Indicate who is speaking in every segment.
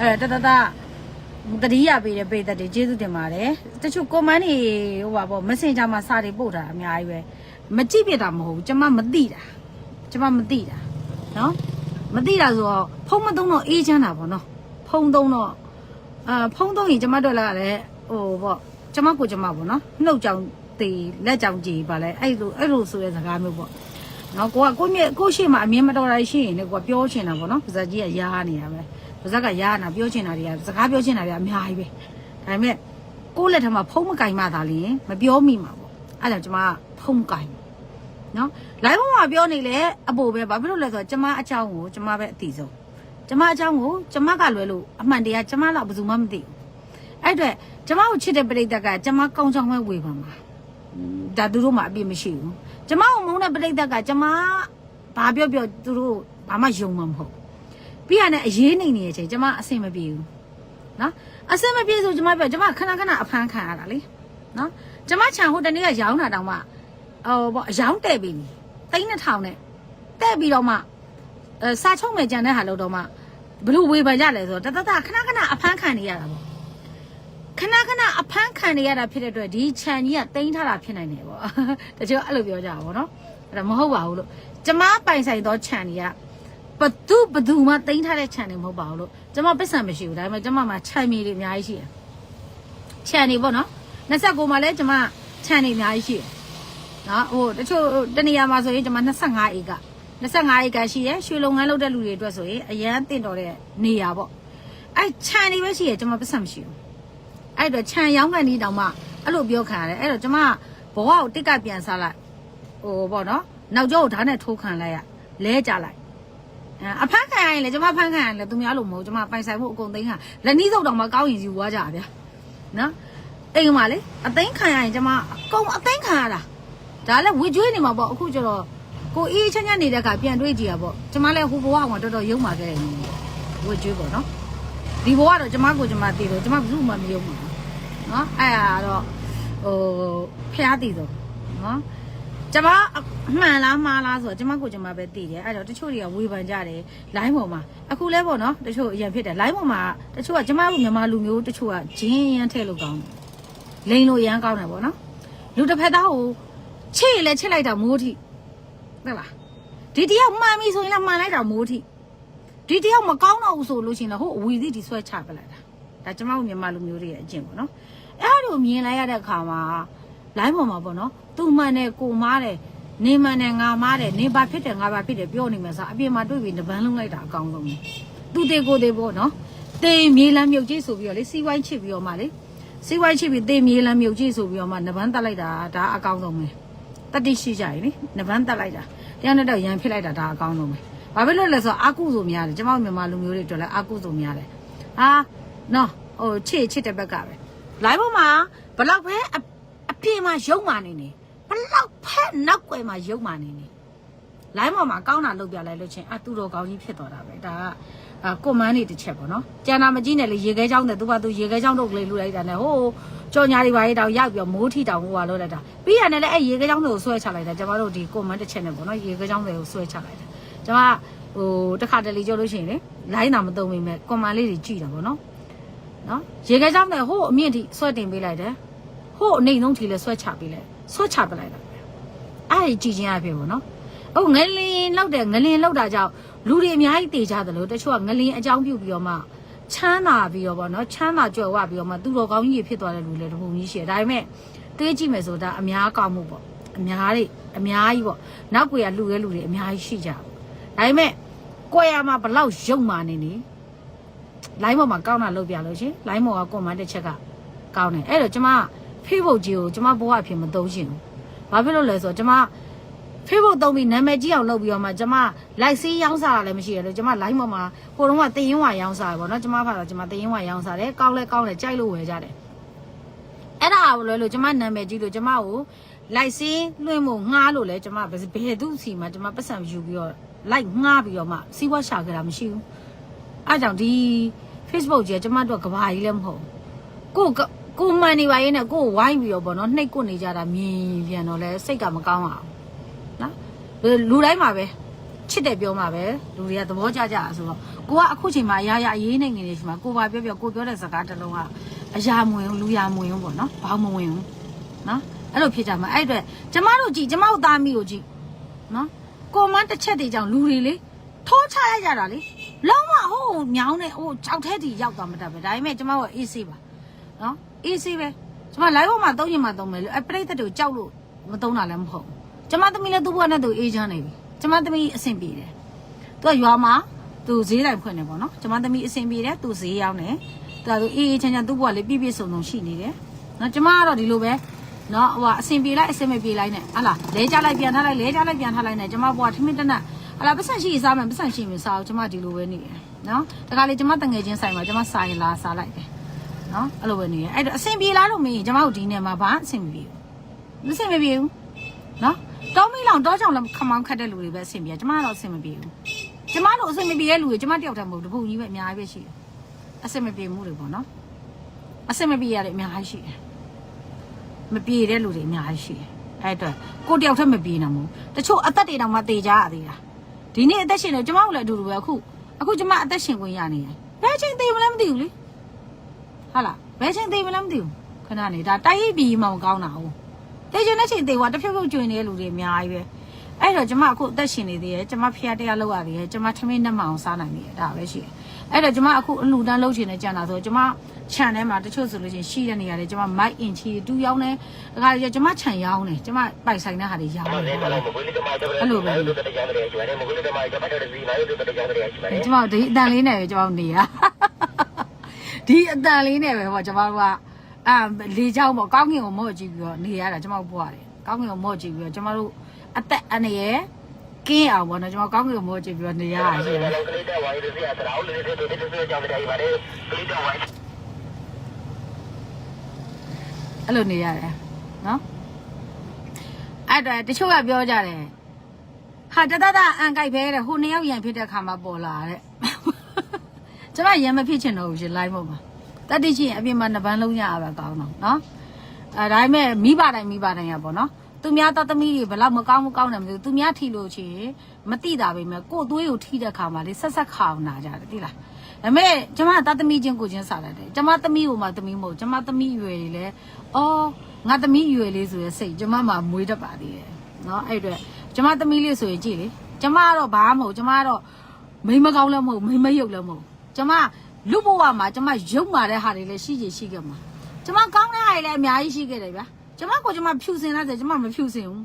Speaker 1: အဲတတတတတိယပေးတဲ့ပေးသက်တွေကျေးဇူးတင်ပါတယ်တချို့ comment တွေဟိုပါပေါ့ messenger မှာစာတွေပို့တာအများကြီးပဲမကြည့်ပြတာမဟုတ်ဘူးကျွန်မမသိတာကျွန်မမသိတာနော်မသိတာဆိုတော့ဖုံးမသုံးတော့အေးချမ်းတာပေါ့နော်ဖုံးသုံးတော့အာဖုံးသုံးရင်ကျွန်မတို့လည်းဟိုပေါ့ကျွန်မကိုကျွန်မပေါ့နော်နှုတ်ကြောင်တေလက်ကြောင်ကြည်ပါလဲအဲ့လိုအဲ့လိုဆိုတဲ့စကားမျိုးပေါ့နော်ကိုကကိုမြကိုရှိမှအမြင်မတော်တာရှိရင်လည်းကိုကပြောချင်တာပေါ့နော်ပါဇက်ကြီးကရားနေတာပဲ ပါဇက်ကရားနေတာပြောချင်တာတွေကစကားပြောချင်တာတွေအများကြီးပဲဒါပေမဲ့ကိုယ့်လက်ထမှာဖုံးမကင်မှသာလျင်မပြောမိမှာပေါ့အဲ့ဒါကျွန်မဖုံးကင်နော် live မှာပြောနေလေအပိုပဲဘာဖြစ်လို့လဲဆိုတော့ကျွန်မအချောင်းကိုကျွန်မပဲအတိဆုံးကျွန်မအချောင်းကိုကျွန်မကလွယ်လို့အမှန်တရားကျွန်မတော့ဘယ်သူမှမသိဘူးအဲ့အတွက်ကျွန်မကိုချစ်တဲ့ပရိသတ်ကကျွန်မကောင်းချောင်းပဲဝေပါမှာဒါသူတို့မှအပြစ်မရှိဘူးကျမကိုမုန်းတဲ့ပြိတ္တကကျမဘာပြောပြောသူတို့ဘာမှယုံမှာမဟုတ် ပြီးရတဲ့အရေးနေနေတဲ့အချိန်ကျမအဆင်မပြေဘူးနော်အဆင်မပြေဆိုကျမပြောကျမခဏခဏအဖမ်းခံရတာလေနော်ကျမခြံဟိုတနေ့ကရောင်းတာတောင်မှဟိုပေါ့ရောင်းတဲ့ပြီတိန်း2000နဲ့တဲ့ပြီးတော့မှအဲစာချုပ်မယ်ကြံတဲ့ဟာလို့တော့မှဘလို့ဝေဖန်ကြလဲဆိုတော့တတတခဏခဏအဖမ်းခံနေရတာပေါ့ခဏခဏအဖမ်းခံနေရတာဖြစ်တဲ့အတွက်ဒီခြံကြီးကတိန်းထားတာဖြစ်နိုင်တယ်ပေါ့တချို့အဲ့လိုပြောကြတာပေါ့နော်အဲ့ဒါမဟုတ်ပါဘူးလို့ကျမပိုင်ဆိုင်သောခြံကြီးက ဘသူဘသူမှတိန်းထားတဲ့ခြံတွေမဟုတ်ပါဘူးလို့ကျမပစ္စံမရှိဘူးဒါပေမဲ့ကျမမှာခြံမြေတွေအများကြီးရှိတယ်ခြံတွေပေါ့နော်29မှာလည်းကျမခြံတွေအများကြီးရှိတယ်နော်ဟိုတချို့တနေရာမှာဆိုရင်ကျမ25ဧက25ဧကရှိရယ်ရွှေလုပ်ငန်းလုပ်တဲ့လူတွေအတွက်ဆိုရင်အရန်တင့်တော်တဲ့နေရာပေါ့အဲ့ခြံတွေပဲရှိရယ်ကျမပစ္စံမရှိဘူးအဲ့တော့ခြံရောင်းကန်ဒီတောင်မှအဲ့လိုပြောခံရတယ်အဲ့တော့ကျမဘဝကိုတစ်ကပြန်စားလိုက်ဟိုပေါ့နော်နောက်ကျောကိုဓာတ်နဲ့ထိုးခံလိုက်ရလဲကြလိုက် အဲအဖမ်းခံရရင်လေကျမဖမ်းခံရရင်လေသူများလို့မဟုတ်ကျမပိုင်ဆိုင်မှုအကုန်သိမ်းခံလက်နီးစုပ်တောင်မှကောင်းရင်ယူသွားကြဗျာနော်အိမ်မှာလေအသိမ်းခံရရင်ကျမအကုန်အသိမ်းခံရတာဒါလည်းဝေကျွေးနေမှာပေါ့အခုကျတော့ကိုအေးချမ်းချမ်းနေတဲ့အခါပြန်တွေးကြည့်ရပေါ့ကျမလည်းဟိုဘဝကတော်တော်ယုံပါခဲ့တယ်ဝေကျွေးပေါ့နော်ဒီဘဝကတော့ကျမကိုကျမတည်လို့ကျမဘယ်သူမှမယုံဘူးနော်အဲ့ဒါတော့ဟိုဖျားတည်ဆုံးနော် ကျမအမှန်လားမှားလားဆိုတော့ကျမကိုကျမပဲတည်တယ်အဲ့တော့တချို့တွေကဝေဖန်ကြတယ် line ပေါ်မှာအခုလဲပေါ့နော်တချို့အရင်ဖြစ်တယ် line ပေါ်မှာတချို့ကကျမတို့မြန်မာလူမျိုးတချို့ကဂျင်းရမ်းထည့်လို့ကောင်းတယ်လိန်လို့ရမ်းကောင်းတယ်ပေါ့နော်လူတစ်ဖက်သားကိုချစ်ရင်လည်းချစ်လိုက်တာမိုးထိဟုတ်လားဒီတယောက်မှန်ပြီဆိုရင်လည်းမှန်လိုက်တာမိုးထိဒီတယောက်မကောင်းတော့ဘူးဆိုလို့ရှိရင်လည်းဟိုအဝီစီဒီဆွဲချပလိုက်တာဒါကျမတို့မြန်မာလူမျိုးတွေရဲ့အကျင့်ပေါ့နော်အဲ့လိုမြင်လိုက်ရတဲ့အခါမှာ line ပေါ်မှာပေါ့နော်သူမှန်တယ်ကိုမားတယ်နေမှန်တယ်ငါမားတယ်နေဘာဖြစ်တယ်ငါဘာဖြစ်တယ်ပြောနေမှာစားအပြင်မှာတွေ့ပြီးတပန်းလုံးလိုက်တာအကောင်းဆုံးပဲသူတေကိုတေပေါ့နော်တေမြေလမ်းမြုပ်ကြီးဆိုပြီးတော့လေစီဝိုင်းချစ်ပြီးတော့မှလေစီဝိုင်းချစ်ပြီးတေမြေလမ်းမြုပ်ကြီးဆိုပြီးတော့မှနပန်းတက်လိုက်တာဒါအကောင်းဆုံးပဲတတိရှိကြရင်လေနပန်းတက်လိုက်တာတရားနဲ့တော့ရန်ဖြစ်လိုက်တာဒါအကောင်းဆုံးပဲဘာဖြစ်လို့လဲဆိုတော့အာကုဆိုများတယ်ကျမတို့မြန်မာလူမျိုးတွေတွေ့လဲအာကုဆိုများတယ်ဟာနော်ဟိုချစ်ချစ်တဲ့ဘက်ကပဲ live ပေါ်မှာဘလောက်ပဲအအ ပြင်မှာရုံမာနေနေဘလောက်ဖက်နောက်ွယ်မှာရုံမာနေနေ live ပေါ်မှာကောင်းတာလုပ်ပြလိုက်လို့ချင်းအတူတော်ကောင်းကြီးဖြစ်သွားတာပဲဒါကအာကွန်မန်းနေတစ်ချက်ပေါ့နော်ကျန်တာမကြည့်နဲ့လေရေခဲချောင်းတဲ့သူကသူရေခဲချောင်းတို့ကလေးလူလိုက်တာနဲ့ဟိုးကြော်ညာတွေပါရေးတောင်ရောက်ပြီးတော့မိုးထီတောင်ဟိုဟာလို့လိုက်တာပြီးရတယ်လည်းအဲ့ရေခဲချောင်းတွေကိုဆွဲချလိုက်တာကျွန်တော်တို့ဒီကွန်မန်းတစ်ချက်နဲ့ပေါ့နော်ရေခဲချောင်းတွေကိုဆွဲချလိုက်တာကျွန်တော်ကဟိုတစ်ခါတလေကြောလို့ရှိရင်လေ line တာမသုံးမိမဲ့ကွန်မန်းလေးတွေကြည့်တာပေါ့နော်နော်ရေခဲကြောင်းနဲ့ဟို့အမြင့်ထိဆွဲတင်ပေးလိုက်တယ် ဟို့အနေဆုံးထိလဲဆွဲချပေးလိုက်ဆွဲချပေးလိုက်တာအဲ့ဒီကြည်ချင်းအဖြစ်ပေါ့နော်အခုငလင်လောက်တယ်ငလင်လောက်တာကြောင့်လူတွေအများကြီးတေကြတယ်လို့တချို့ကငလင်အကြောင်းပြုပြီးတော့မှချမ်းသာပြီးတော့ပေါ့နော်ချမ်းသာကြွယ်ဝပြီးတော့မှသူတော်ကောင်းကြီးဖြစ်သွားတဲ့လူတွေတပုံကြီးရှိတယ်ဒါပေမဲ့တွေးကြည့်မယ်ဆိုတာအများကောင်းမှုပေါ့အများတွေအများကြီးပေါ့နောက်ကွယ်ကလူရဲလူတွေအများကြီးရှိကြတယ်ဒါပေမဲ့ကိုယ်ရမှာဘလောက်ရုံမာနေနေ line ပေါ်မှာကောင်းတာလုပ်ပြလို့ရှင် line ပေါ်က comment တစ်ချက်ကကောင်းတယ်အဲ့တော့ကျမ Facebook ကြီးကိုကျမဘဝအဖြစ်မသုံးရှင်ဘူးဘာဖြစ်လို့လဲဆိုတော့ကျမ Facebook သုံးပြီးနာမည်ကြီးအောင်လုပ်ပြီးတော့မှကျမ like စီးရောင်းစားတာလည်းမရှိရလို့ကျမ line ပေါ်မှာဟိုတုန်းကတရင်ဝါရောင်းစားတယ်ပေါ့နော်ကျမဖာတော့ကျမတရင်ဝါရောင်းစားတယ်ကောင်းလဲကောင်းလဲကြိုက်လို့ဝယ်ကြတယ်အဲ့ဒါကိုလွယ်လို့ကျမနာမည်ကြီးလို့ကျမကို like စီးလွှင့်ဖို့ငှားလို့လဲကျမဘယ်သူစီမှာကျမပတ်စံယူပြီးတော့ like ငှားပြီးတော့မှစီးပွားရှာကြတာမရှိဘူးအားကြောင့်ဒီ Facebook ကြီးကကျမတို့ကကဘာကြီးလည်းမဟုတ်ဘူးကို ကိုမှန်နေပါရဲ့နဲ့ကိုဝိုင်းပြီးတော့ဗောနော်နှိတ်ကွနေကြတာမြင်ပြန်တော့လဲစိတ်ကမကောင်းအောင်နော်လူတိုင်းမှာပဲချစ်တယ်ပြောမှာပဲလူတွေကသဘောကျကြတာဆိုတော့ကိုကအခုချိန်မှာအရာရာအရေးနေနေနေချိန်မှာကိုပါပြောပြောကိုပြောတဲ့စကားတစ်လုံးကအရာမဝင်ဘူးလူရာမဝင်ဘူးပေါ့နော်ဘာမှမဝင်ဘူးနော်အဲ့လိုဖြစ်ကြမှာအဲ့အတွက်ကျမတို့ကြည့်ကျမတို့သားမိကိုကြည့်နော်ကိုမန်းတစ်ချက်တည်းကြောင့်လူတွေလေထိုးချလိုက်ကြတာလေလုံးဝဟိုးမြောင်းနေဟိုကြောက်ထဲတီရောက်သွားမှတတ်ပဲဒါပေမဲ့ကျမတို့အေးဆေးပါနော် အေးဆေးပဲကျမ live ပေါ်မှာသုံးရင်မှသုံးမယ်လို့အပရိသတ်တို့ကြောက်လို့မသုံးတာလည်းမဟုတ်ဘူးကျမသမီးလည်းသူ့ဘဝနဲ့သူအေးချမ်းနေပြီကျမသမီးအဆင်ပြေတယ်သူကရွာမှာသူဈေးတိုင်းဖွင့်နေပေါ့နော်ကျမသမီးအဆင်ပြေတယ်သူဈေးရောက်နေသူကသူအေးအေးချမ်းချမ်းသူ့ဘဝလေးပြည့်ပြည့်စုံစုံရှိနေတယ်နော်ကျမကတော့ဒီလိုပဲနော်ဟိုအဆင်ပြေလိုက်အဆင်မပြေလိုက်နဲ့ဟာလားလဲကြလိုက်ပြန်ထားလိုက်လဲကြလိုက်ပြန်ထားလိုက်နဲ့ကျမဘဝထမင်းတနက်ဟာလားပတ်စံရှိစားမယ်ပတ်စံရှိမယ်စားအောင်ကျမဒီလိုပဲနေတယ်နော်တခါလေကျမတငယ်ချင်းဆိုင်မှာကျမစားရင်လာစားလိုက်တယ် နော်အဲ့လိုပဲနေရအဲ့တော့အဆင်ပြေလားလို့မင်းကျမတို့ဒီနေ့မှာဘာအဆင်မပြေဘူးမအဆင်မပြေဘူးနော်တောင်းမိလောင်တောချောင်လည်းခမောင်းခတ်တဲ့လူတွေပဲအဆင်ပြေကျမကတော့အဆင်မပြေဘူးကျမတို့အဆင်မပြေတဲ့လူတွေကျမတယောက်တည်းမဟုတ်ဘူးတပုတ်ကြီးပဲအများကြီးပဲရှိတယ်အဆင်မပြေမှုတွေပေါ့နော်အဆင်မပြေရတယ်အများကြီးရှိတယ်မပြေတဲ့လူတွေအများကြီးရှိတယ်အဲ့အတွက်ကိုတယောက်တည်းမပြေနိုင်ဘူးတချို့အသက်တွေတောင်မှတေကြရသေးတာဒီနေ့အသက်ရှင်နေကျမတို့လည်းအတူတူပဲအခုအခုကျမအသက်ရှင်ခွင့်ရနေတယ်ဘယ်ချိန်သေးမလဲမသိဘူးလေ ဟာလားဘယ်ချိန်သေးမလဲမသိဘူးခဏနေဒါတိုက်ရိုက်ပြီးမှမကောင်းတာဟုတ်တေချင်တဲ့ချိန်သေးသွားတဖြုတ်ဖြုတ်ကျွင်နေတဲ့လူတွေအများကြီးပဲအဲ့တော့ကျမအခုအသက်ရှင်နေသေးတယ်ကျမဖျားတရားလောက်ရသေးတယ်ကျမထမင်းနှမအောင်စားနိုင်နေတယ်ဒါပဲရှိတယ်အဲ့တော့ကျမအခုအလူတန်းလှုပ်ချင်နေကြတာဆိုကျမခြံထဲမှာတချို့ဆိုလို့ချင်းရှိတဲ့နေရာတွေကျမမိုက်အင်ချီတူရောင်းနေဒါကြကျကျမခြံရောင်းနေကျမပိုက်ဆိုင်တဲ့ဟာတွေရောင်းနေအဲ့လိုပဲကျမဒီအတန်လေးနဲ့ပဲကျမနေရ ဒီအတန်လေးနဲ့ပဲပေါ့ကျမတို့ကအာလေချောင်းပေါ့ကောင်းကင်ကိုမော့ကြည့်ပြီးတော့နေရတာကျမတို့ပွားတယ်ကောင်းကင်ကိုမော့ကြည့်ပြီးတော့ကျမတို့အသက်အနေရဲ့ကင်းအောင်ပေါ့နော်ကျမကောင်းကင်ကိုမော့ကြည့်ပြီးတော့နေရတာရှိတယ်အဲ့လိုနေရတယ်နော်အဲ့တော့တချို့ကပြောကြတယ်ဟာတတတအန်ကြိုက်ပဲတဲ့ဟိုနှစ်ယောက်ရန်ဖြစ်တဲ့ခါမှာပေါ်လာတဲ့ ကျမရန်မဖြစ်ချင်တော့ဘူးရှင် live မှာတတိချင်းအပြင်မှာနှစ်ပန်းလုံးရပါကောင်းတော့နော်အဲဒါပေမဲ့မိဘတိုင်းမိဘတိုင်းရပေါ့နော်သူများတသမီးတွေဘယ်လောက်မကောင်းမကောင်းတယ်မသိဘူးသူများထီလို့ချင်မတိတာပဲမဲ့ကို့သွေးကိုထိတဲ့ခါမှာလေဆက်ဆက်ခအောင်နာကြတယ်သိလားဒါပေမဲ့ကျမတသမီးချင်းကိုချင်းစားတယ်ကျမသမီးကိုမှသမီးမဟုတ်ကျမသမီးရွယ်တွေလည်းအော်ငါသမီးရွယ်လေးဆိုရယ်စိတ်ကျမမှမွေးတတ်ပါသေးတယ်နော်အဲ့အတွက်ကျမသမီးလေးဆိုရင်ကြည့်လေကျမကတော့ဘာမှမဟုတ်ကျမကတော့မိမကောင်းလည်းမဟုတ်မိမရုပ်လည်းမဟုတ် ကျမလူဘဝမှာကျမရုပ်မာတဲ့ဟာတွေလည်းရှိချင်ရှိခဲ့မှာကျမကောင်းတဲ့ဟာတွေလည်းအများကြီးရှိခဲ့တယ်ဗျာကျမကိုကျမဖြူစင်လိုက်တယ်ကျမမဖြူစင်ဘူး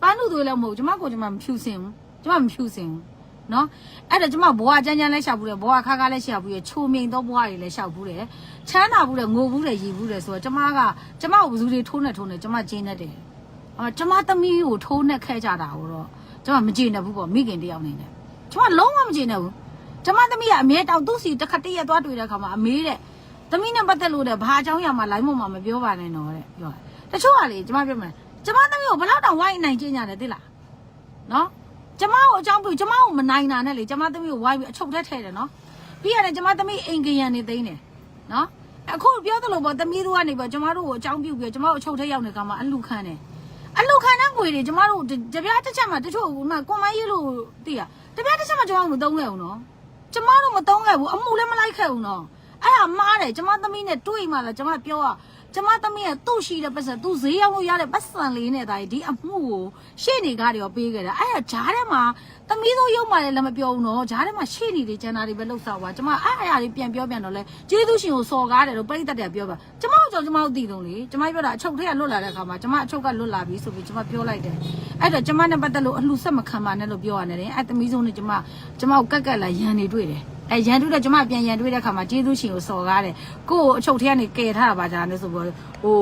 Speaker 1: ပန်းလူတွေလည်းမဟုတ်ကျမကိုကျမမဖြူစင်ဘူးကျမမဖြူစင်ဘူးနော်အဲ့ဒါကျမဘဝကြမ်းကြမ်းလဲရှောက်ဘူးတယ်ဘဝခါခါလဲရှောက်ဘူးရချိုမြိန်သောဘဝတွေလဲရှောက်ဘူးတယ်ချမ်းသာဘူးတယ်ငိုဘူးတယ်ရည်ဘူးတယ်ဆိုတော့ကျမကကျမကိုဘယ်သူတွေထိုးနေထိုးနေကျမကျင်းနေတယ်အော်ကျမသမီးကိုထိုးနေခဲ့ကြတာကိုတော့ကျမမကြည့်နေဘူးပေါ့မိခင်တယောက်နေနဲ့ကျမလုံးဝမကြည့်နေဘူး ကျမသမီးကအမြဲတောင်သူ့စီတစ်ခါတည်းရသွားတွေ့တဲ့အခါမှာအမေးတဲ့သမီးနဲ့ပတ်သက်လို့တဲ့ဘာအကြောင်းရမှာလိုင်းမမှာမပြောပါနဲ့တော့တဲ့ပြောတချို့ကလေကျမပြောမယ်ကျမသမီးကိုဘယ်တော့တောင်ဝိုင်းနိုင်ကျင်းကြတယ်သိလားနော်ကျမကိုအကြောင်းပြုကျမကိုမနိုင်တာနဲ့လေကျမသမီးကိုဝိုင်းပြီးအချုပ်ထဲထည့်တယ်နော်ပြီးရတယ်ကျမသမီးအိမ်ကရန်နေသိမ်းတယ်နော်အခုပြောသလိုပေါ့သမီးတို့ကနေပေါ့ကျမတို့ကိုအကြောင်းပြုပြီးကျမတို့အချုပ်ထဲရောက်နေကမှအလူခံတယ်အလူခံတဲ့ငွေတွေကျမတို့တပြားတစ်ချက်မှတချို့ကကွန်မိုင်းရေးလို့သိရတပြားတစ်ချက်မှကျမတို့မသုံးခဲ့ဘူးနော် ကျမတို့မသုံးခဲ့ဘူးအမှုလည်းမလိုက်ခဲ့ဘူးနော်အဲ့ဒါမားတယ်ကျမသမီးနဲ့တွေ့မှလားကျမပြောရ ကျမသမီးကသူ့ရှိတဲ့ပတ်စံသူ့ဈေးရောက်လို့ရတဲ့ပတ်စံလေးနဲ့ဒါဒီအမှုကိုရှေ့နေကားတွေရောပေးခဲ့တာအဲ့ဒါဂျားထဲမှာသမီးတို့ရုပ်မှလည်းလည်းမပြောဘူးနော်ဂျားထဲမှာရှေ့နေတွေကျန်တာတွေပဲလှုပ်ဆောင်ပါကျမအဲ့အရာတွေပြန်ပြောပြန်တော့လဲကျေးဇူးရှင်ကိုစော်ကားတယ်လို့ပြိတ္တတယ်ပြောပါကျမတို့ကြောင့်ကျမတို့သိတော့လေကျမပြောတာအချုပ်ထဲကလွတ်လာတဲ့အခါမှာကျမအချုပ်ကလွတ်လာပြီဆိုပြီးကျမပြောလိုက်တယ်အဲ့တော့ကျမနဲ့ပတ်သက်လို့အလှဆက်မခံပါနဲ့လို့ပြောရတယ်အဲ့သမီးဆုံးနဲ့ကျမကျမကိုကက်ကက်လာရန်နေတွေ့တယ် အဲရန်တူးတဲ့ကျမပြန်ရန်တွေးတဲ့ခါမှာကျေးဇူးရှင်ကိုစော်ကားတယ်ကို့ကိုအချုပ်ထဲကနေကယ်ထားတာပါကြာနေဆိုပြီးဟို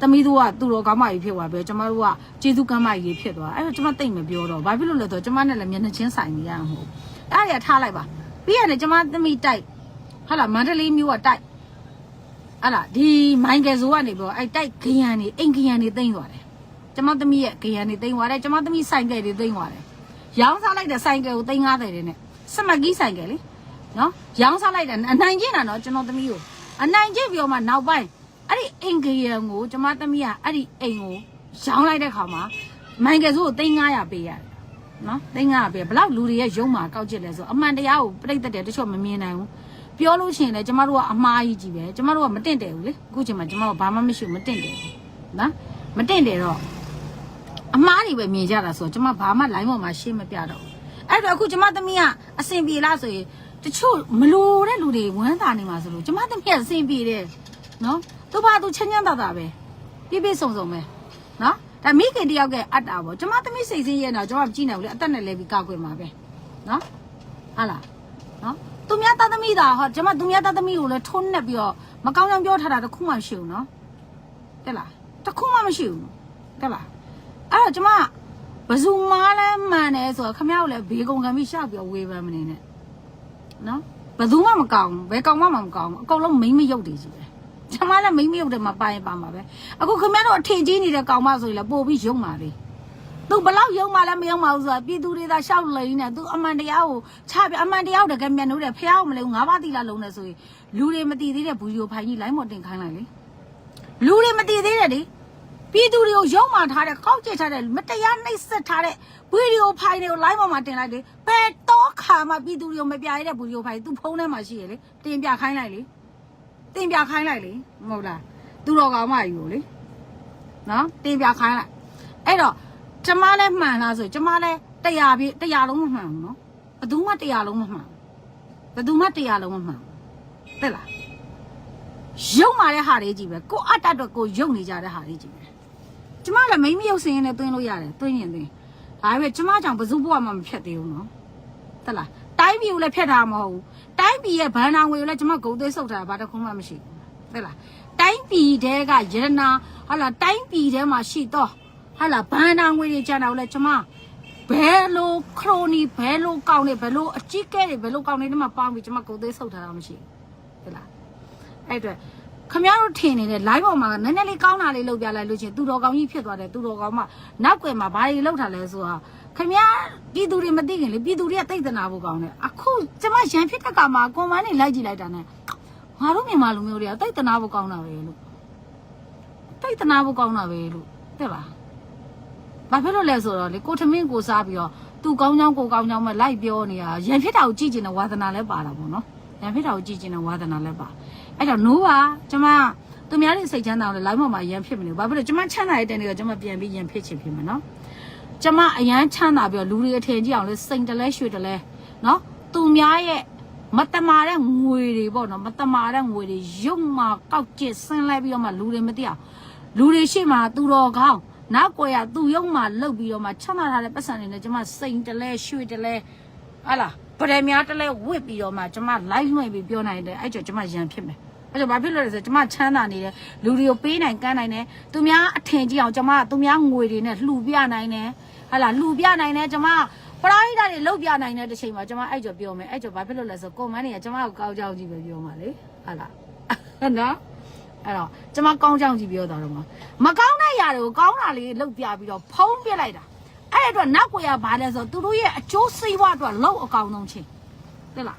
Speaker 1: သမီးတို့ကသူ့တော်ကောင်းမကြီးဖြစ်သွားပြီကျမတို့ကကျေးဇူးကမ်းမကြီးဖြစ်သွားအဲ့တော့ကျမတိတ်မပြောတော့ဘာဖြစ်လို့လဲဆိုတော့ကျမနဲ့လည်းမျက်နှာချင်းဆိုင်နေရမှာမဟုတ်အဲ့ဒါထားလိုက်ပါပြီးရတယ်ကျမသမီးတိုက်ဟာလာမန္တလေးမြို့ကတိုက်ဟာလာဒီမိုင်းကယ်ဇိုကနေပြောအဲ့တိုက်ခရံနေအိမ်ခရံနေတိမ့်သွားတယ်ကျမသမီးရဲ့ခရံနေတိမ့်သွားတယ်ကျမသမီးဆိုင်ကယ်တွေတိမ့်သွားတယ်ရောင်းစားလိုက်တဲ့ဆိုင်ကယ်ကိုတိမ့်90တဲ့နဲ့စမကီးဆိုင်ကယ်လေ နော်ရောင်းစားလိုက်တာအနိုင်ကျင့်တာနော်ကျွန်တော်သမီးကိုအနိုင်ကျင့်ပြီးတော့မှနောက်ပိုင်းအဲ့ဒီအင်္ဂရံကိုကျွန်မသမီးကအဲ့ဒီအိမ်ကိုရောင်းလိုက်တဲ့ခါမှာမိုင်ကယ်ဆိုးကို3900ပေးရတယ်နော်သိန်း900ပေးဘလောက်လူတွေရဲ့ရုံမှာကောက်ကျစ်လဲဆိုအမှန်တရားကိုပြိတ္တတယ်တချို့မမြင်နိုင်ဘူးပြောလို့ရှိရင်လည်းကျမတို့ကအမှားကြီးကြီးပဲကျမတို့ကမတင့်တယ်ဘူးလေအခုချိန်မှာကျမတို့ဘာမှမရှိဘူးမတင့်တယ်ဘူးနော်မတင့်တယ်တော့အမှားတွေပဲမြင်ကြတာဆိုတော့ကျမဘာမှ line ပေါ်မှာရှင်းမပြတော့ဘူးအဲ့တော့အခုကျမသမီးကအဆင်ပြေလားဆိုရင် တချို့မလို့တဲ့လူတွေဝမ်းသာနေမှာဆိုလို့ကျမသမီးကအဆင်ပြေတယ်နော်သူဘာသူချမ်းချမ်းသာသာပဲပြည့်ပြည့်စုံစုံပဲနော်ဒါမိခင်တယောက်ကအတ္တာပေါ့ကျမသမီးစိတ်ဆင်းရဲတော့ကျမမကြည့်နိုင်ဘူးလေအသက်နဲ့လဲပြီးကောက်ွယ်မှာပဲနော်ဟာလားနော်သူများတသမီးသာဟောကျမသူများတသမီးကိုလည်းထုံးနှက်ပြီးတော့မကောင်းကြောင်ပြောထားတာတခုမှမရှိဘူးနော်တက်လားတခုမှမရှိဘူးတက်လားအဲ့တော့ကျမဘယ်သူမှလည်းမှန်တယ်ဆိုတော့ခမ ्या ကိုလည်းဘေးကုံခံပြီးရှောက်ပြီးတော့ဝေဖန်မနေနဲ့ နော်ဘယ်သူမှမကောင်းဘူးဘယ်ကောင်မှမကောင်းဘူးအကုန်လုံးမိမ့်မရုပ်တွေကြီးပဲကျမလည်းမိမ့်မရုပ်တွေမှာပါရင်ပါမှာပဲအခုခမ ्या တို့အထင်ကြီးနေတဲ့ကောင်မဆိုရင်လည်းပို့ပြီးရုံပါလေသူဘလောက်ယုံမှလည်းမယုံပါဘူးဆိုတာပြည်သူတွေသာရှောက်လိမ့်နေသူအမှန်တရားကိုချပြအမှန်တရားကိုတကယ်မြန်လို့တယ်ဖះအောင်မလဲဘူးငါးပါးတိလာလုံးနေဆိုရင်လူတွေမတည်သေးတဲ့ဘူရီကိုဖိုင်ကြီးလိုင်းမော်တင်ခိုင်းလိုက်လေလူတွေမတည်သေးတဲ့လေ ပြည်သူတွေကိုယုံမှထားတဲ့ကောက်ကျစ်ထားတဲ့မတရားနှိပ်စက်ထားတဲ့ဗီဒီယိုဖိုင်တွေကိုလိုင်းပေါ်မှာတင်လိုက်လေဘယ်တော့ခါမှပြည်သူတွေကိုမပြရတဲ့ဗီဒီယိုဖိုင်သူဖုန်းထဲမှာရှိရလေတင်ပြခိုင်းလိုက်လေတင်ပြခိုင်းလိုက်လေမဟုတ်လားသူတော်ကောင်မယူလေနော်တင်ပြခိုင်းလိုက်အဲ့တော့ကျမလည်းမှန်လားဆိုကျမလည်းတရားပြတရားလုံးမမှန်ဘူးနော်ဘယ်သူမှတရားလုံးမမှန်ဘယ်သူမှတရားလုံးမမှန်တဲ့လားရုံမာတဲ့ဟာတွေကြီးပဲကိုအတတ်တော့ကိုရုံနေကြတဲ့ဟာတွေကြီးပဲ ကျမလည်းမိမ့်မရုပ်စင်းနဲ့တွင်းလို့ရတယ်တွင်းရင်တွင်းဒါပေမဲ့ကျမကြောင့်ဘယ်သူဘဝမှမဖြတ်သေးဘူးနော်တဲ့လားတိုင်းပြည်ကိုလည်းဖြတ်တာမဟုတ်ဘူးတိုင်းပြည်ရဲ့ဘဏ္ဍာငွေကိုလည်းကျမဂုံသေးဆုပ်တာဘာတစ်ခုမှမရှိဘူးတဲ့လားတိုင်းပြည်တဲကရတနာဟာလာတိုင်းပြည်ထဲမှာရှိတော့ဟာလာဘန်နာငွေတွေကျန်တော့လဲကျမဘယ်လိုခရိုနီဘယ်လိုကောင်းနေဘယ်လိုအကြီးကဲတွေဘယ်လိုကောင်းနေဒီမှာပေါင်းပြီးကျမကိုယ်သေးဆုပ်ထားတာမရှိဘူးဟုတ်လားအဲ့အတွက် ခမရတို့ထင်နေတဲ့ live ပေါ်မှာနည်းနည်းလေးကောင်းတာလေးလုပ်ပြလိုက်လို့ချင်းသူတော်ကောင်းကြီးဖြစ်သွားတယ်သူတော်ကောင်းမှနောက်ွယ်မှာဘာတွေလုပ်ထားလဲဆိုတာခမရပြည်သူတွေမသိခင်လေပြည်သူတွေကတိတ်တနာဖို့ကောင်းတယ်အခုကျမရန်ဖြစ်တဲ့ကမှာကွန်မန်းနေလိုက်ကြည့်လိုက်တာ ਨੇ ငါတို့မြန်မာလူမျိုးတွေကတိတ်တနာဖို့ကောင်းတာပဲလို့တိတ်တနာဖို့ကောင်းတာပဲလို့တဲ့လားဘာဖြစ်လို့လဲဆိုတော့လေကိုထမင်းကိုစားပြီးတော့သူကောင်းချောင်းကိုကောင်းချောင်းမဲ့လိုက်ပြောနေတာရန်ဖြစ်တာကိုကြည့်ကျင်တဲ့ဝါသနာလည်းပါတာပေါ့နော်ရန်ဖြစ်တာကိုကြည့်ကျင်တဲ့ဝါသနာလည်းပါ အဲ့တော့ no ပါကျမသူများတွေစိတ်ချမ်းသာအောင်လေ live ပေါ်မှာရန်ဖြစ်မနေဘူးဘာဖြစ်လို့ကျမချမ်းသာတဲ့တဲ့နေ့ကကျမပြန်ပြီးရန်ဖြစ်ချင်ဖြစ်မယ်နော်ကျမအရန်ချမ်းသာပြီးတော့လူတွေအထင်ကြီးအောင်လေစိတ်တလဲရွှေတလဲနော်သူများရဲ့မတမာတဲ့ငွေတွေပေါ့နော်မတမာတဲ့ငွေတွေရုံမှာကောက်ကျစ်ဆင်းလဲပြီးတော့မှလူတွေမသိအောင်လူတွေရှိမှသူတော်ကောင်းနောက်ကွယ်ကသူ့ရုံမှာလှုပ်ပြီးတော့မှချမ်းသာထားတဲ့ပတ်စံတွေနဲ့ကျမစိန်တလဲရွှေတလဲဟာလားပရမများတလဲဝစ်ပြီးတော့မှကျမ live လွှင့်ပြီးပြောနိုင်တယ်အဲ့ကြောင့်ကျမရန်ဖြစ်မယ် အဲ့ကြောင့်ဘာဖြစ်လို့လဲဆိုတော့ကျမချမ်းသာနေတယ်လူတွေကိုပေးနိုင်ကမ်းနိုင်တယ်သူများအထင်ကြီးအောင်ကျမသူများငွေတွေနဲ့လှူပြနိုင်တယ်ဟာလားလှူပြနိုင်တယ်ကျမပရိသတ်တွေလှုပ်ပြနိုင်တဲ့တစ်ချိန်မှာကျမအဲ့ကြောင့်ပြောမယ်အဲ့ကြောင့်ဘာဖြစ်လို့လဲဆိုတော့ကွန်မန်းတွေကကျမကိုကောက်ကြောက်ကြည့်ပဲပြောမှာလေဟာလားနော်အဲ့တော့ကျမကောင်းကြောင်ကြည့်ပြောတာတော့မှာမကောင်းတဲ့ຢာတွေကိုကောင်းတာလေးလုတ်ပြပြီးတော့ဖုံးပြလိုက်တာအဲ့အတွက်နောက်ကိုရဘာလဲဆိုတော့သူတို့ရဲ့အကျိုးစီးပွားအတွက်လောက်အကောင်ဆုံးချင်းတဲ့လား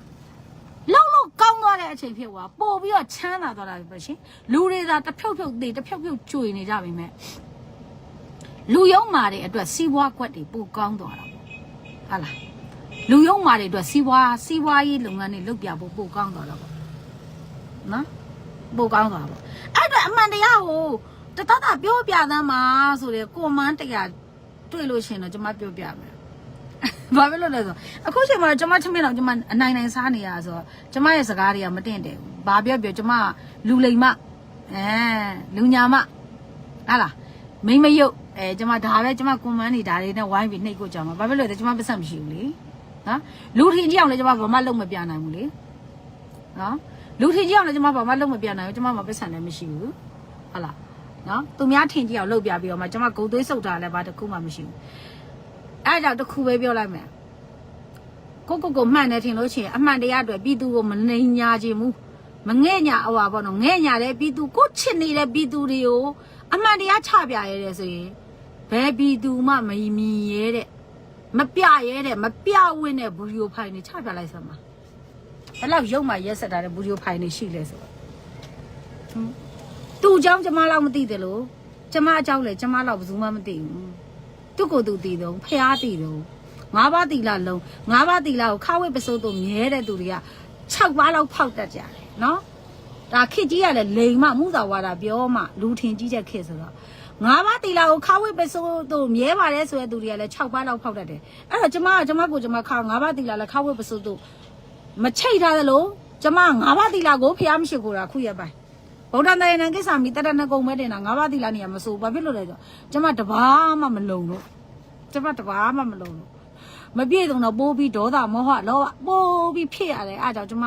Speaker 1: လောက်လောက်ကောင်းသွား တဲ့အချိန်ဖြစ်သွားပို့ပြီးတော့ချမ်းသာသွားတာပဲရှင်လူတွေသာတစ်ဖြုတ်ဖြုတ်သေးတစ်ဖြုတ်ဖြုတ်ကျွေနေကြပြီမဲ့လူယုံမာတွေအတွက်စီးပွားကွက်တွေပိုကောင်းသွားတာပေါ့ဟာလားလူယုံမာတွေအတွက်စီးပွားစီးပွားရေးလုပ်ငန်းတွေလုပ်ပြဖို့ပိုကောင်းသွားတာပေါ့နော်ပိုကောင်းသွားပါအဲ့အတွက်အမှန်တရားကိုတတတပြောပြသမ်းပါဆိုတဲ့ကွန်မန်းတရားတွေ့လို့ရှရင်တော့ကျွန်မပြောပြမယ် ဘာဖြစ်လို့လဲဆိုအခုချိန်မှာကျွန်မချမင်းတော့ကျွန်မအနိုင်နိုင်စားနေရဆိုတော့ကျွန်မရဲ့စကားတွေကမတင့်တယ်ဘူးဘာပြောပြောကျွန်မလူလိမ်မအဲလူညာမဟာလားမိမရုပ်အဲကျွန်မဒါပဲကျွန်မကွန်မန်းနေဒါတွေနဲ့ဝိုင်းပြီးနှိပ်ကိုကြောင်မှာဘာဖြစ်လို့လဲကျွန်မပတ်သက်မရှိဘူးလေနော်လူထင်ကြည့်အောင်လေကျွန်မဘာမှလုံးမပြနိုင်ဘူးလေနော်လူထင်ကြည့်အောင်လည်းကျမဘာမှလုံးမပြနိုင်ဘူးကျမမှာပတ်စံလည်းမရှိဘူးဟုတ်လားနော်သူများထင်ကြည့်အောင်လုပ်ပြပြီးတော့မှကျမဂုံသွေးစုပ်တာလည်းဘာတစ်ခုမှမရှိဘူး အဲဒါကြောင့်တစ်ခုပဲပြောလိုက်မယ်ကိုကိုကိုမှန်တယ်ထင်လို့ရှိရင်အမှန်တရားအတွက်ပြည်သူကိုမနှိမ်ညာခြင်းဘူးမငဲ့ညာဟိုပါဘောနော်ငဲ့ညာတဲ့ပြည်သူကိုချစ်နေတဲ့ပြည်သူတွေကိုအမှန်တရားချပြရဲတဲ့ဆိုရင်ဘယ်ပြည်သူမှမမြင်ရဲတဲ့မပြရဲတဲ့မပြဝင်းတဲ့ဘူရီယိုဖိုင်တွေချပြလိုက်စမ်းပါဘယ်လောက်ရုပ်မှရက်ဆက်တာတဲ့ဗီဒီယိုဖိုင်တွေရှိလဲဆိုတော့ဟမ်သူ့အကြောင်းကျမလောက်မသိတယ်လို့ကျမအကြောင်းလည်းကျမလောက်ဘယ်သူမှမသိဘူး သူ့ကိုယ်သူသိတော့ဖះသိတော့ငါးပါးတီလာလုံးငါးပါးတီလာကိုခါဝိပစိုးတို့မြဲတဲ့သူတွေက6ပါးလောက်ဖောက်တတ်ကြတယ်နော်ဒါခစ်ကြီးကလည်းလိန်မမှုသာဝါဒပြောမှလူထင်ကြီးတဲ့ခစ်ဆိုတော့ငါးပါးတီလာကိုခါဝိပစိုးတို့မြဲပါတယ်ဆိုတဲ့သူတွေကလည်း6ပါးလောက်ဖောက်တတ်တယ်အဲ့တော့ကျမကကျမကိုကျမခါငါးပါးတီလာလည်းခါဝိပစိုးတို့မချိတ်ထားသလိုကျမငါးပါးတီလာကိုဖျားမရှိကိုတာခုရက်ပိုင်း ဗုဒ္ဓတရဏံကိစ္စမိတရဏကုံမဲ့တင်တာငါးပါးသီလနေရမစိုးဘာဖြစ်လို့လဲဆိုကျမတဘာမှမလုံလို့ကျမတဘာမှမလုံလို့မပြည့်စုံတော့ပိုးပြီးဒေါသမောဟလောဘပိုးပြီးဖြစ်ရတယ်အားကြောင့်ကျမ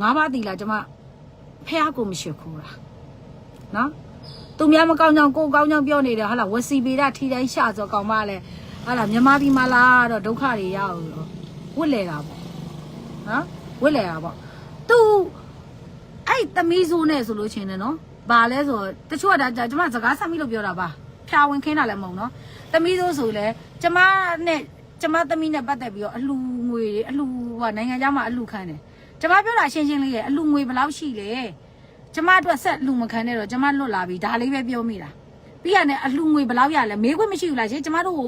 Speaker 1: ငါးပါးသီလကျမဖះကိုမရှိခိုးတာနော်သူများမကောင်းကြောင်ကိုကောင်းကြောင်ပြောနေတယ်ဟာလားဝစီပေဒထီတိုင်းရှာဆိုကောင်းမလဲဟာလားမြမပြည်မလားတော့ဒုက္ခတွေရအောင်လို့ဝစ်လေတာပေါ့နော်ဝစ်လေတာပေါ့သူ အဲ့သမီးဆိုးနဲ့ဆိုလို့ချင်းတယ်နော်။ဘာလဲဆိုတော့တချို့ကဒါကျမစကားဆက်မိလို့ပြောတာပါ။ဖြာဝင်ခင်းတာလည်းမဟုတ်နော်။သမီးဆိုးဆိုလဲကျမနဲ့ကျမသမီးနဲ့ပတ်သက်ပြီးတော့အလှငွေတွေအလှဟိုနိုင်ငံခြားမှာအလှခံတယ်။ကျမပြောတာရှင်းရှင်းလေးရဲ့အလှငွေဘယ်လောက်ရှိလဲ။ကျမအတွက်ဆက်လှမခံနဲ့တော့ကျမလွတ်လာပြီဒါလေးပဲပြောမိတာ။ပြီးရတယ်အလှငွေဘယ်လောက်ရလဲမေးခွင့်မရှိဘူးလားရှင်ကျမတို့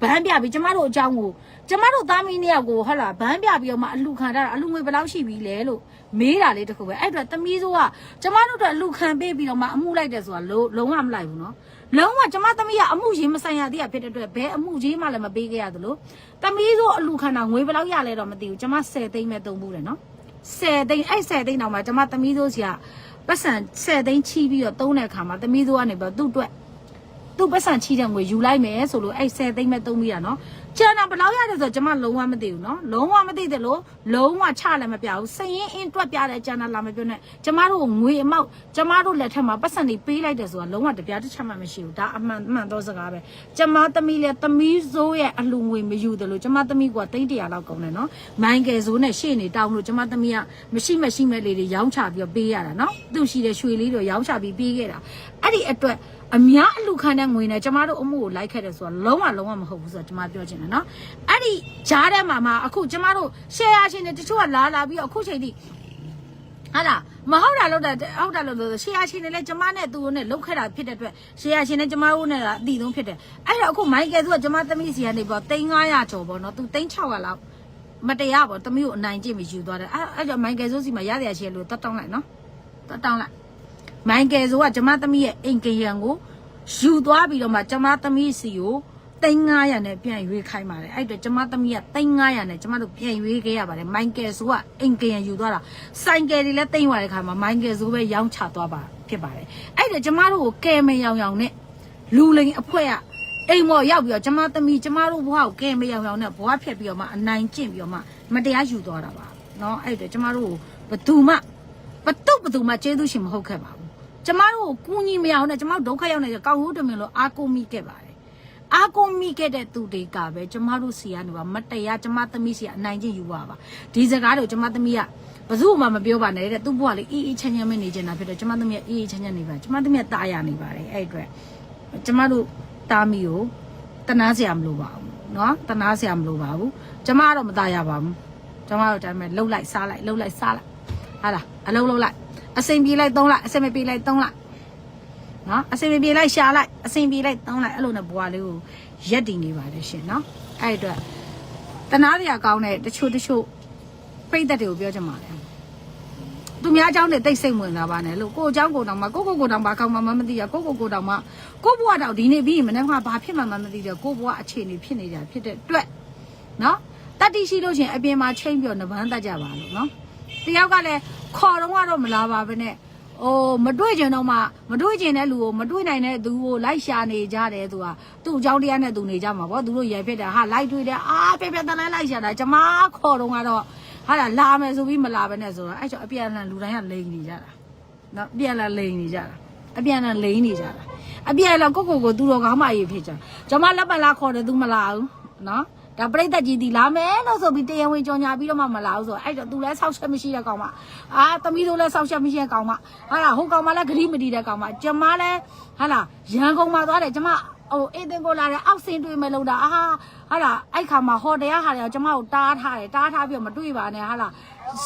Speaker 1: ဗန်းပြပြီးကျမတို့အကြောင်းကိုကျမတို့သားမီးနှစ်ယောက်ကိုဟုတ်လားဗန်းပြပြီးတော့မှအလှခံတာအလှငွေဘယ်လောက်ရှိပြီလဲလို့မေးတာလေးတခုပဲအဲ့အတွက်သမီးဆိုးကကျမတို့အတွက်အလှခံပေးပြီးတော့မှအမှုလိုက်တယ်ဆိုတာလုံးလုံးဝမလိုက်ဘူးနော်လုံးဝကျမသမီးကအမှုရင်းမဆိုင်ရသေးတာဖြစ်တဲ့အတွက်ဘယ်အမှုကြီးမှလည်းမပေးခဲ့ရသလိုသမီးဆိုးအလှခံတာငွေဘယ်လောက်ရလဲတော့မသိဘူးကျမ10သိန်းပဲသုံးဘူးတယ်နော်10သိန်းအဲ့10သိန်းတောင်မှကျမသမီးဆိုးစီကပတ်စံ10သိန်းချီးပြီးတော့သုံးတဲ့အခါမှာသမီးဆိုးကနေပြီးတော့သူ့အတွက် သူ့ပတ်စံချီးတဲ့ငွေယူလိုက်မယ်ဆိုလို့အဲ့10သိန်းပဲသုံးပြီးတာနော်ကျန်တာဘယ်လောက်ရတယ်ဆိုတော့ကျွန်မလုံးဝမသိဘူးနော်လုံးဝမသိတယ်လို့လုံးဝချလည်းမပြဘူးစရင်အင်းတွက်ပြတဲ့ကျန်တာလာမပြောနဲ့ကျမတို့ငွေအမောက်ကျမတို့လက်ထက်မှာပတ်စံတွေပေးလိုက်တယ်ဆိုတာလုံးဝတပြားတစ်ချက်မှမရှိဘူးဒါအမှန်အမှန်သောစကားပဲကျမသမီးလည်းသမီးစိုးရဲ့အလှငွေမယူတယ်လို့ကျမသမီးကတိတ်တရာလောက်ကုန်တယ်နော်မိုင်းကယ်စိုးနဲ့ရှေ့နေတောင်းလို့ကျမသမီးကမရှိမရှိမဲ့လေးတွေရောင်းချပြီးတော့ပေးရတာနော်သူ့ရှိတဲ့ရွှေလေးတွေရောင်းချပြီးပေးခဲ့တာအဲ့ဒီအတွက် အများအလူခံတဲ့ငွေနဲ့ကျမတို့အမှုကိုလိုက်ခဲ့တယ်ဆိုတာလုံးဝလုံးဝမဟုတ်ဘူးဆိုတော့ကျမပြောချင်တယ်နော်အဲ့ဒီဂျားထဲမှာမှအခုကျမတို့ share ရှင်တွေတချို့ကလာလာပြီးတော့အခုချိန်ထိဟာလားမဟုတ်တာလို့တာဟုတ်တာလို့လို့ share ရှင်တွေလည်းကျမနဲ့သူတို့နဲ့လုတ်ခဲ့တာဖြစ်တဲ့အတွက် share ရှင်တွေကျမတို့နဲ့ကအတီဆုံးဖြစ်တယ်အဲ့တော့အခုမိုက်ကယ်သူကကျမသမီးစီကနေပေါ့3900ကျော်ပေါ့နော်သူ3600လောက်မတရားပေါ့သမီးကိုအနိုင်ကျင့်ပြီးယူသွားတယ်အဲ့အဲ့ကြောင့်မိုက်ကယ်ဆိုစီမှာရတဲ့အချင်းလို့တတ်တောင်းလိုက်နော်တတ်တောင်းလိုက် မိုင်ကယ်ဆိုကကျမသမီးရဲ့အိမ်ကရံကိုယူသွားပြီးတော့မှကျမသမီးစီကို3900နဲ့ပြန်ရွေးခိုင်းပါတယ်အဲ့တော့ကျမသမီးက3900နဲ့ကျမတို့ပြန်ရွေးခဲ့ရပါတယ်မိုင်ကယ်ဆိုကအိမ်ကရံယူသွားတာဆိုင်ကယ်တွေလည်းတိမ့်သွားတဲ့ခါမှာမိုင်ကယ်ဆိုပဲရောင်းချသွားပါဖြစ်ပါတယ်အဲ့တော့ကျမတို့ကိုကဲမယောင်ယောင်နဲ့လူလိန်အဖွဲ့ကအိမ်မော်ရောက်ပြီးတော့ကျမသမီးကျမတို့ဘဝကိုကဲမယောင်ယောင်နဲ့ဘဝဖြတ်ပြီးတော့မှအနိုင်ကျင့်ပြီးတော့မှမတရားယူသွားတာပါเนาะအဲ့တော့ကျမတို့ကိုဘသူမှ ဘတုဘသူမှကျေးဇူးရှင်မဟုတ်ခဲ့ပါဘူး ကျမတို့ကိုကူညီမရအောင်နဲ့ကျမတို့ဒုက္ခရောက်နေတဲ့ကောက်ရိုးတမင်လို့အာကိုမိခဲ့ပါတယ်အာကိုမိခဲ့တဲ့သူတွေကပဲကျမတို့စီကနေပါမတရားကျမသမီးစီကအနိုင်ကျင့်ယူပါပါဒီစကားတွေကိုကျမသမီးကဘသူမှမပြောပါနဲ့တဲ့သူ့ဘဝလေးအေးအေးချမ်းချမ်းပဲနေကြတာဖြစ်တော့ကျမသမီးကအေးအေးချမ်းချမ်းနေပါကျမသမီးကတာယာနေပါတယ်အဲ့အတွက်ကျမတို့တာမီကိုတနာစရာမလိုပါဘူးเนาะတနာစရာမလိုပါဘူးကျမကတော့မတာယာပါဘူးကျမတို့ဒါပေမဲ့လှုပ်လိုက်စားလိုက်လှုပ်လိုက်စားလိုက် ဟာလားအလုံးလုံးလိုက် အစင်ပြေးလိုက်သုံးလိုက်အစင်မပြေးလိုက်သုံးလိုက်နော်အစင်မပြေးလိုက်ရှာလိုက်အစင်ပြေးလိုက်သုံးလိုက်အဲ့လိုနဲ့ဘွားလေးကိုရက်တည်နေပါတယ်ရှင်နော်အဲ့အတွက်တနာစရာကောင်းတဲ့တချို့တချို့ပြိတ္တတွေကိုပြောချင်ပါတယ်သူများအကြောင်းနဲ့တိတ်စိတ်ဝင်တာပါနဲ့လို့ကိုအကြောင်းကိုတောင်မှကိုကိုကိုတောင်မှကောင်းမှမသိရကိုကိုကိုတောင်မှကိုဘွားတောင်ဒီနေ့ပြီးမနေ့ကဘာဖြစ်မှမမသိတယ်ကိုဘွားအခြေအနေဖြစ်နေကြဖြစ်တဲ့အတွက်နော်တတိရှိလို့ရှင်အပြင်မှာချိန်ပြောနဗန်းတတ်ကြပါလို့နော်တယောက်ကလည်း ခေါ်တော့ကတော့မလာပါဘဲနဲ့ဟိုမတွေ့ကျင်တော့မှမတွေ့ကျင်တဲ့လူကိုမတွေ့နိုင်တဲ့သူကိုလိုက်ရှာနေကြတယ်သူကသူ့အကြောင်းတရားနဲ့သူနေကြမှာပေါ့သူတို့ရယ်ဖြစ်တယ်ဟာလိုက်တွေ့တယ်အာပြပြတလိုက်လိုက်ရှာတာကျမခေါ်တော့ကတော့ဟာလာလာမယ်ဆိုပြီးမလာဘဲနဲ့ဆိုတော့အဲ့ကျော်အပြန်အလှန်လူတိုင်းကလိန်နေကြတာနော်အပြန်အလှန်လိန်နေကြတာအပြန်အလှန်လိန်နေကြတာအပြန်အလှန်ကိုကိုကိုသူတော်ကောင်းမကြီးဖြစ်ကြကျမလက်ပံလာခေါ်တယ်သူမလာဘူးနော် ဒါပြိတ္တကြီးဒီလာမယ်လို့ဆိုပြီးတရားဝင်ကြော်ညာပြီးတော့မှမလာဘူးဆိုတော့အဲ့တော့ तू လဲဆောက်ချက်မရှိတဲ့ကောင်မအာသမီးတို့လဲဆောက်ချက်မရှိတဲ့ကောင်မဟာလားဟိုကောင်မလဲဂရိမတီတဲ့ကောင်မကျမလဲဟာလားရန်ကုန်မှာသွားတယ်ကျမဟိုအေးတင်ကိုလာတယ်အောက်ဆင်းတွေ့မယ်လို့တာအာဟာလားအဲ့ခါမှာဟော်တယ်ဟာတယ်ကျမကိုတားထားတယ်တားထားပြီးတော့မတွေ့ပါနဲ့ဟာလား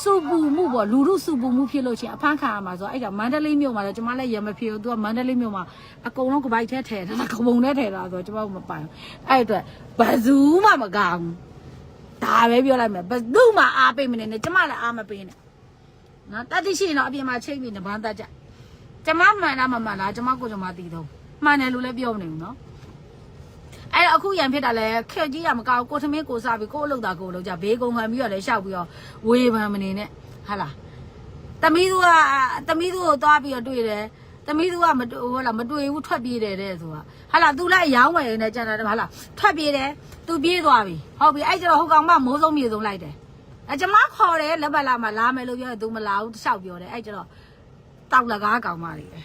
Speaker 1: စူပူမှုပေါ့လူလူစူပူမှုဖြစ်လို့ချင်းအဖမ်းခံရမှာဆိုတော့အဲ့ကမန္တလေးမြို့မှာတော့ကျမလည်းရမဖြစ်ဘူး तू ကမန္တလေးမြို့မှာအကုန်လုံးကပိုက်ထဲထည့်ထားတာကပုံထဲထည့်ထားဆိုတော့ကျမကမပိုင်ဘူးအဲ့အတွက်ဘယ်သူမှမကောင်းဘူးဒါပဲပြောလိုက်မယ်ဘယ်သူမှအားပေးမနေနဲ့ကျမလည်းအားမပေးနဲ့နော်တတိရှိရင်တော့အပြင်မှာချိန်ပြီးနဘန်းတက်ကြကျမမှန်တာမမှန်တာကျမကိုကျမသိတော့မှန်တယ်လို့လည်းပြောမနေဘူးနော် အဲ့တော့အခုရန်ဖြစ်တာလဲခက်ကြီးရမကောက်ကိုသမင်းကိုစားပြီးကိုအလုပ်တာကိုလုပ်ကြဘေးကုံခံပြီးတော့လည်းရှောက်ပြီးတော့ဝေဖန်မနေနဲ့ဟာလားတမီးသူကတမီးသူကိုသွားပြီးတော့တွေ့တယ်တမီးသူကမတွေ့ဟိုလားမတွေ့ဘူးထွက်ပြေးတယ်တဲ့ဆိုတာဟာလား तू လည်းရောင်းဝယ်နေကြတာဟာလားထွက်ပြေးတယ် तू ပြေးသွားပြီဟုတ်ပြီအဲ့ကျတော့ဟိုကောင်မမိုးဆုံးမြေဆုံးလိုက်တယ်အဲ့ကျမခေါ်တယ်လက်ပတ်လာမှလာမယ်လို့ပြောတယ် तू မလာဘူးတခြားပြောတယ်အဲ့ကျတော့တောက်လကားကောင်မတွေပဲ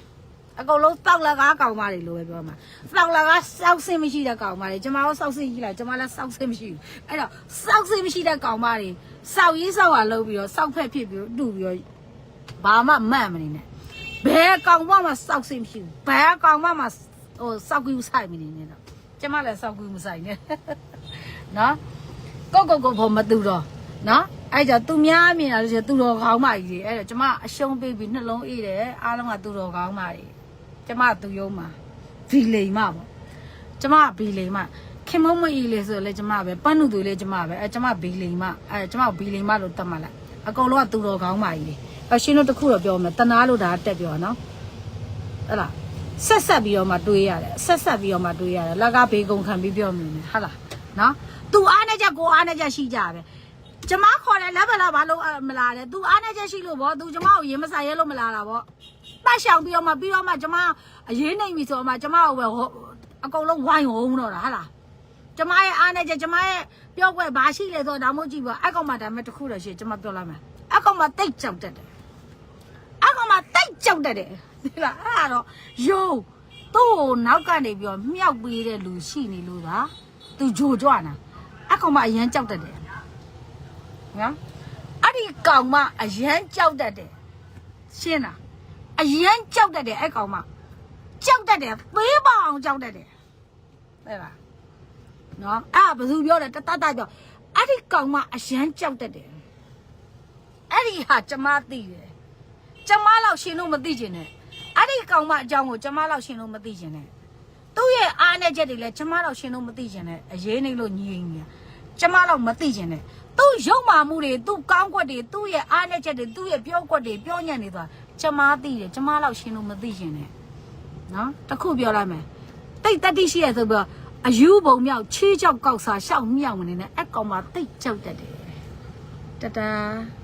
Speaker 1: အကုန်လုံးတောက်လကားကောင်မတွေလို့ပဲပြောမှာတောက်လကားစောက်စင်းမရှိတဲ့ကောင်မတွေကျမတို့စောက်စင်းကြီးလားကျမလည်းစောက်စင်းမရှိဘူးအဲ့တော့စောက်စင်းမရှိတဲ့ကောင်မတွေစောက်ရေးစောက်ရလုပ်ပြီးတော့စောက်ဖက်ဖြစ်ပြီးတော့တူပြီးတော့ဘာမှမန့်မနေနဲ့ဘယ်ကောင်မှမစောက်စင်းမရှိဘူးဘယ်ကောင်မှမဟိုစောက်ကူးဆိုင်မနေနဲ့တော့ကျမလည်းစောက်ကူးမဆိုင်နဲ့နော်ကိုကိုကိုဘောမတူတော့နော်အဲ့ကြသူများမြင်တာလို့ဆိုသူတော်ကောင်းမကြီးတွေအဲ့တော့ကျမအရှုံးပေးပြီးနှလုံးအေးတယ်အားလုံးကသူတော်ကောင်းမကြီး ကျမသူယုံမှာဗီလိမ်မပေါ့ကျမဗီလိမ်မခင်မုံမအီလေဆိုလဲကျမပဲပန်းနုသူလေကျမပဲအဲကျမဗီလိမ်မအဲကျမဗီလိမ်မလို့တတ်မှလားအကုန်လုံးကသူတော်ကောင်းပါကြီးလေအရှင်တို့တခုတော့ပြောမယ်တနာလို့ဒါတက်ပြောနော်ဟဲ့လားဆက်ဆက်ပြီးတော့မှတွေးရတယ်ဆက်ဆက်ပြီးတော့မှတွေးရတယ်လက်ကဘေးကုံခံပြီးပြောမိမယ်ဟုတ်လားနော်သူအားနဲ့ချက်ကိုအားနဲ့ချက်ရှိကြတယ်ကျမခေါ်တယ်လက်ဗလာဘာလို့မလာလဲ तू အားနဲ့ချက်ရှိလို့ဗော तू ကျမကိုရင်မဆိုင်ရဲလို့မလာတာဗော ပတ်ရှောင်ပြီးတော့မှပြီးတော့မှကျမအရေးနိုင်ပြီဆိုတော့မှကျမကိုပဲဟိုအကုန်လုံးဝိုင်းဝုန်းတော့တာဟုတ်လားကျမရဲ့အားနေချက်ကျမရဲ့ပြောကွယ်ဘာရှိလဲဆိုတော့ဒါမှမဟုတ်ကြည့်ပါအကောင်မှဒါမဲ့တစ်ခုတော့ရှိကျမပြောလိုက်မယ်အကောင်မှတိတ်ကြောက်တတ်တယ်အကောင်မှတိတ်ကြောက်တတ်တယ်ဒီလားအဲ့ဒါတော့ယုံသူ့ကိုနောက်ကနေပြီးတော့မြောက်ပေးတဲ့လူရှိနေလို့သာသူဂျိုကြွနာအကောင်မှအရန်ကြောက်တတ်တယ်နော်အဲ့ဒီကောင်မှအရန်ကြောက်တတ်တယ်ရှင်းလား အရန်ကြောက်တတ်တယ်အဲ့ကောင်မှကြောက်တတ်တယ်သေးပါအောင်ကြောက်တတ်တယ်ဟဲ့လားနော်အဲ့ဒါဘယ်သူပြောလဲတတတပြောအဲ့ဒီကောင်မှအရန်ကြောက်တတ်တယ်အဲ့ဒီဟာကျမသိတယ်ကျမလောက်ရှင်လို့မသိကျင်နဲ့အဲ့ဒီကောင်မအကြောင်းကိုကျမလောက်ရှင်လို့မသိကျင်နဲ့သူ့ရဲ့အားနဲ့ချက်တွေလည်းကျမလောက်ရှင်လို့မသိကျင်နဲ့အရေးနေလို့ညီရင်ညီကျမလောက်မသိကျင်နဲ့သူ့ရုပ်မာမှုတွေသူ့ကောင်းကွက်တွေသူ့ရဲ့အားနဲ့ချက်တွေသူ့ရဲ့ပြောကွက်တွေပြောညံ့နေသွား ကျမသိတယ်ကျမလောက်ရှင်လို့မသိကျင်နဲ့နော်တခုပြောလိုက်မယ်တိတ်တတိရှိရဆိုပြီးတော့အယူပုံမြောက်ချေးကြောက်ကောက်စားရှောက်မြောက်မနေနဲ့အကောင်မတိတ်ကြောက်တတ်တယ်တတား